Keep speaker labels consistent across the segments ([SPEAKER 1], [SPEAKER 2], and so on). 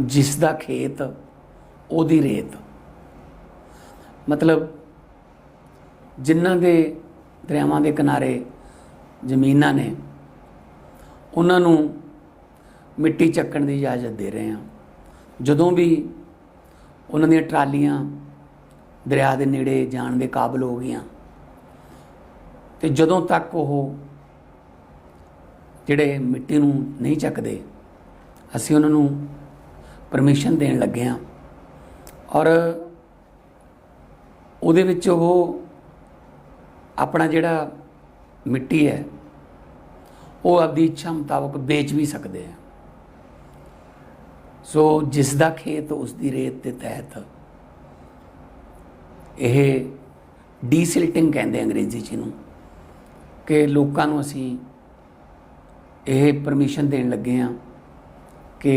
[SPEAKER 1] ਜਿਸ ਦਾ ਖੇਤ, ਉਹਦੀ ਰੇਤ। ਮਤਲਬ ਜਿਨ੍ਹਾਂ ਦੇ ਦਰਿਆਵਾਂ ਦੇ ਕਿਨਾਰੇ ਜ਼ਮੀਨਾਂ ਨੇ, ਉਹਨਾਂ ਨੂੰ ਮਿੱਟੀ ਚੱਕਣ ਦੀ ਇਜਾਜ਼ਤ ਦੇ ਰਹੇ ਹਾਂ। ਜਦੋਂ ਵੀ ਉਹਨਾਂ ਦੀਆਂ ਟਰਾਲੀਆਂ ਦਰਿਆ ਦੇ ਨੇੜੇ ਜਾਣ ਦੇ ਕਾਬਲ ਹੋ ਗਈਆਂ, ਤੇ ਜਦੋਂ ਤੱਕ ਉਹ ਜਿਹੜੇ ਮਿੱਟੀ ਨੂੰ ਨਹੀਂ ਚੱਕਦੇ, ਅਸੀਂ ਉਹਨਾਂ ਨੂੰ ਪਰਮਿਸ਼ਨ ਦੇਣ ਲੱਗੇ ਹਾਂ। ਔਰ ਉਹਦੇ ਵਿੱਚ ਉਹ ਆਪਣਾ ਜਿਹੜਾ ਮਿੱਟੀ ਹੈ, ਉਹ ਆਪਦੀ ਇੱਛਾ ਮੁਤਾਬਕ ਵੇਚ ਵੀ ਸਕਦੇ ਆ। ਸੋ ਜਿਸ ਦਾ ਖੇਤ ਉਸ ਦੀ ਰੇਤ ਦੇ ਤਹਿਤ, ਇਹ ਡੀਸਿਲਟਿੰਗ ਕਹਿੰਦੇ ਅੰਗਰੇਜ਼ੀ ਚ ਨੂੰ ਕਿ ਲੋਕਾਂ ਨੂੰ ਅਸੀਂ ਇਹ ਪਰਮਿਸ਼ਨ ਦੇਣ ਲੱਗੇ ਆ ਕਿ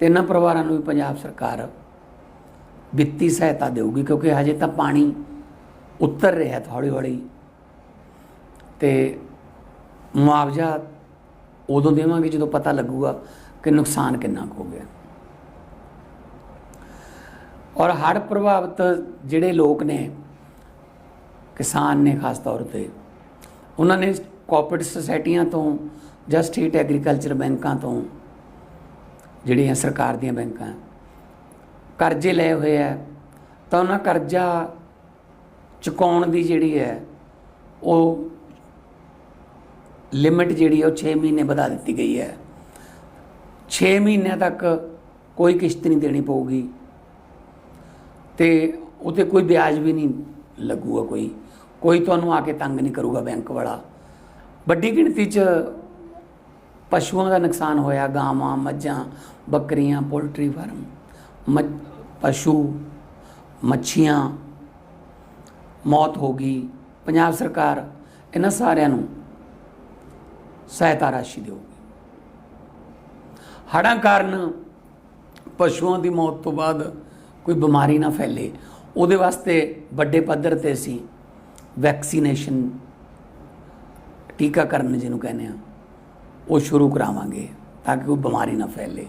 [SPEAKER 1] ਤੇ ਇਹਨਾਂ ਪਰਿਵਾਰਾਂ ਨੂੰ ਵੀ ਪੰਜਾਬ ਸਰਕਾਰ ਵਿੱਤੀ ਸਹਾਇਤਾ ਦੇਊਗੀ, ਕਿਉਂਕਿ ਹਜੇ ਤਾਂ ਪਾਣੀ ਉੱਤਰ ਰਿਹਾ ਹੌਲੀ ਹੌਲੀ। ਤੇ ਮੁਆਵਜ਼ਾ ਉਦੋਂ ਦੇਵਾਂਗੇ ਜਦੋਂ ਪਤਾ ਲੱਗੂਗਾ ਕਿ ਨੁਕਸਾਨ ਕਿੰਨਾ ਕੁ ਹੋ ਗਿਆ। ਔਰ ਹੜ੍ਹ ਪ੍ਰਭਾਵਿਤ ਜਿਹੜੇ ਲੋਕ ਨੇ, ਕਿਸਾਨ ਨੇ ਖਾਸ ਤੌਰ ਤੇ, ਉਹਨਾਂ ਨੇ ਕੋਆਪਰੇਟਿਵ ਸੁਸਾਇਟੀਆਂ ਤੋਂ ਜਾਂ ਸਟੇਟ ਐਗਰੀਕਲਚਰ ਬੈਂਕਾਂ ਤੋਂ ਜਿਹੜੀਆਂ ਸਰਕਾਰ ਦੀਆਂ ਬੈਂਕਾਂ ਕਰਜ਼ੇ ਲਏ ਹੋਏ ਆ। ਤਾਂ ਉਹਨਾਂ ਕਰਜ਼ਾ ਚੁਕਾਉਣ ਦੀ ਜਿਹੜੀ ਹੈ, ਉਹ ਲਿਮਿਟ ਜਿਹੜੀ ਹੈ, ਉਹ 6 ਮਹੀਨੇ ਵਧਾ ਦਿੱਤੀ ਗਈ ਹੈ। 6 ਮਹੀਨਿਆਂ ਤੱਕ ਕੋਈ ਕਿਸ਼ਤ ਨਹੀਂ ਦੇਣੀ ਪਊਗੀ। ਤੇ ਉਤੇ ਕੋਈ ਵਿਆਜ ਵੀ ਨਹੀਂ ਲੱਗੂਗਾ ਕੋਈ। ਕੋਈ ਤੁਹਾਨੂੰ ਆ ਕੇ ਤੰਗ ਨਹੀਂ ਕਰੂਗਾ ਬੈਂਕ ਵਾਲਾ। ਵੱਡੀ ਗਿਣਤੀ 'ਚ ਪਸ਼ੂਆਂ ਦਾ ਨੁਕਸਾਨ ਹੋਇਆ, ਗਾਵਾਂ, ਮੱਝਾਂ, ਬੱਕਰੀਆਂ, ਪੋਲਟਰੀ ਫਾਰਮ ਮੱਝ ਪਸ਼ੂ, ਮੱਛੀਆਂ, ਮੌਤ ਹੋ ਗਈ। ਪੰਜਾਬ ਸਰਕਾਰ ਇਹਨਾਂ ਸਾਰਿਆਂ ਨੂੰ ਸਹਾਇਤਾ ਰਾਸ਼ੀ ਦੇਊਗੀ। ਹੜ੍ਹਾਂ ਕਾਰਨ ਪਸ਼ੂਆਂ ਦੀ ਮੌਤ ਤੋਂ ਬਾਅਦ ਕੋਈ ਬਿਮਾਰੀ ਨਾ ਫੈਲੇ। ਉਹਦੇ ਵਾਸਤੇ ਵੱਡੇ ਪੱਧਰ ਤੇ ਅਸੀਂ ਵੈਕਸੀਨੇਸ਼ਨ ਟੀਕਾਕਰਨ ਜਿਹਨੂੰ ਕਹਿੰਦੇ ਆ ਉਹ ਸ਼ੁਰੂ ਕਰਾਵਾਂਗੇ ਤਾਂ ਕਿ ਕੋਈ ਬਿਮਾਰੀ ਨਾ ਫੈਲੇ।